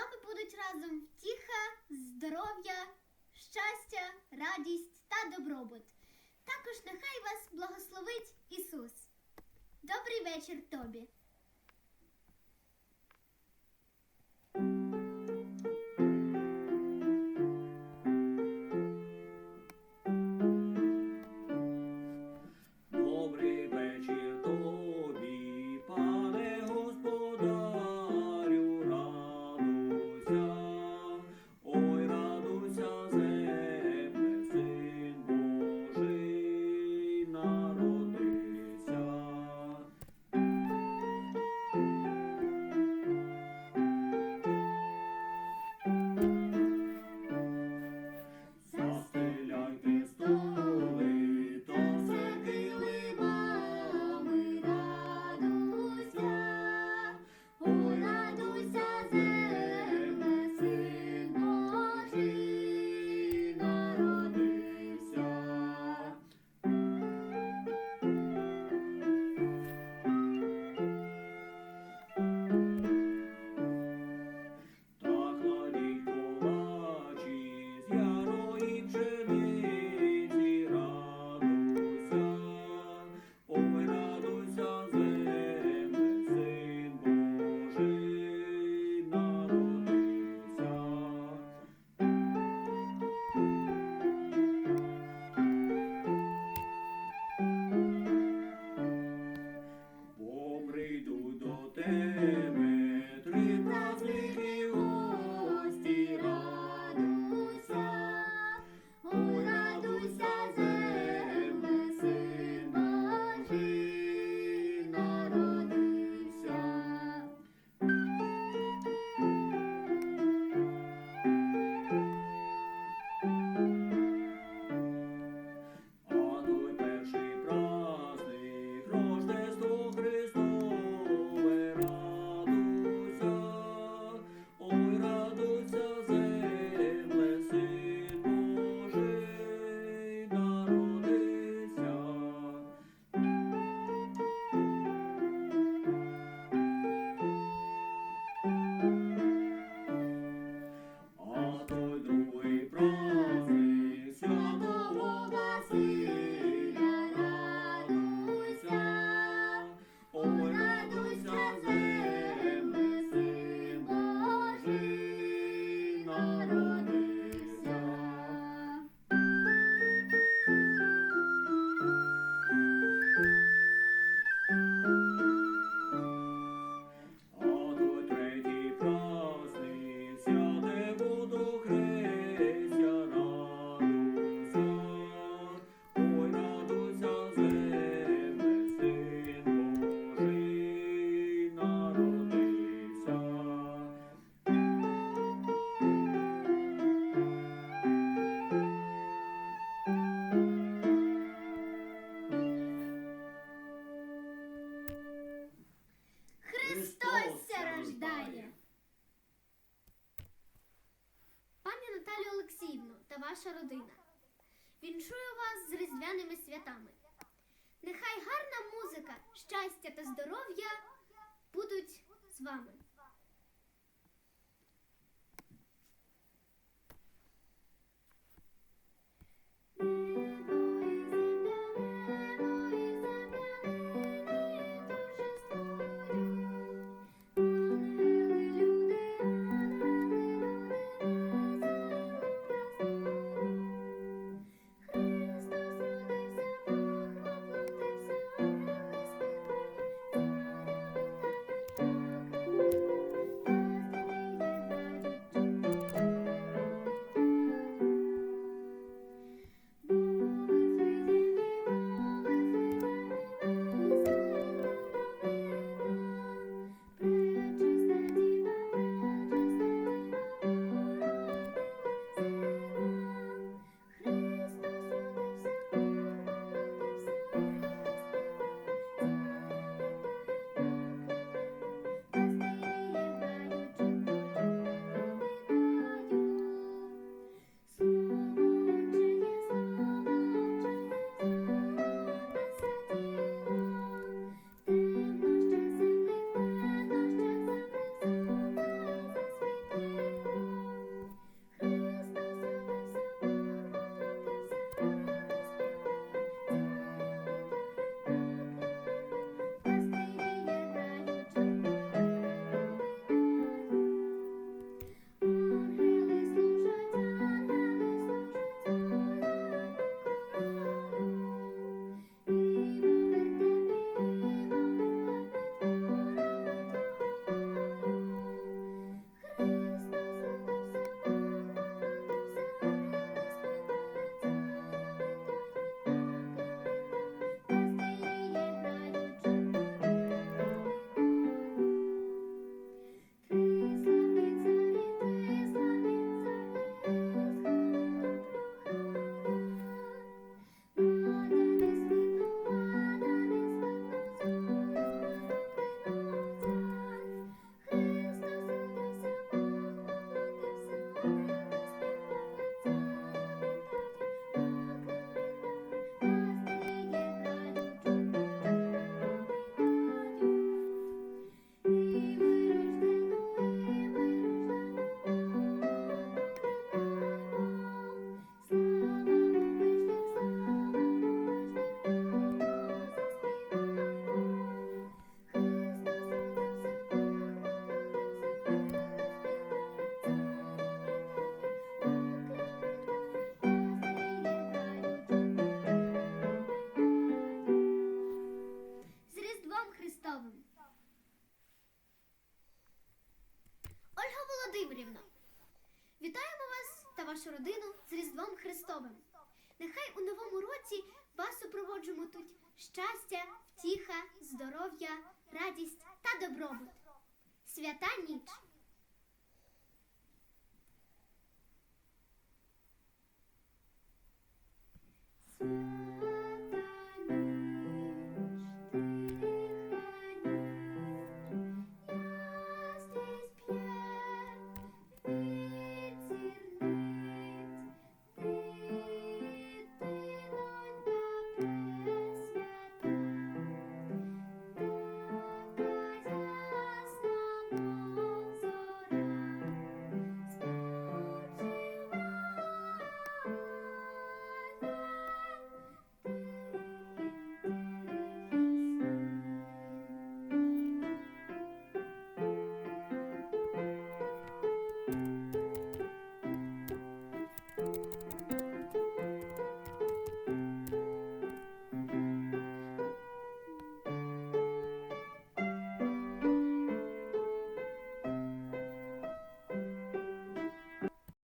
вами будуть разом втіха, здоров'я, щастя, радість та добробут. Також нехай вас благословить Ісус. Добрий вечір, Тобі! ваша родина. Віншую вас з різдвяними святами. Нехай гарна музика, щастя та здоров'я будуть з вами. Вітаємо вас та вашу родину з Різдвом Христовим. Нехай у новому році вас супроводжуватимуть щастя, втіха, здоров'я, радість та добробут. Свята ніч!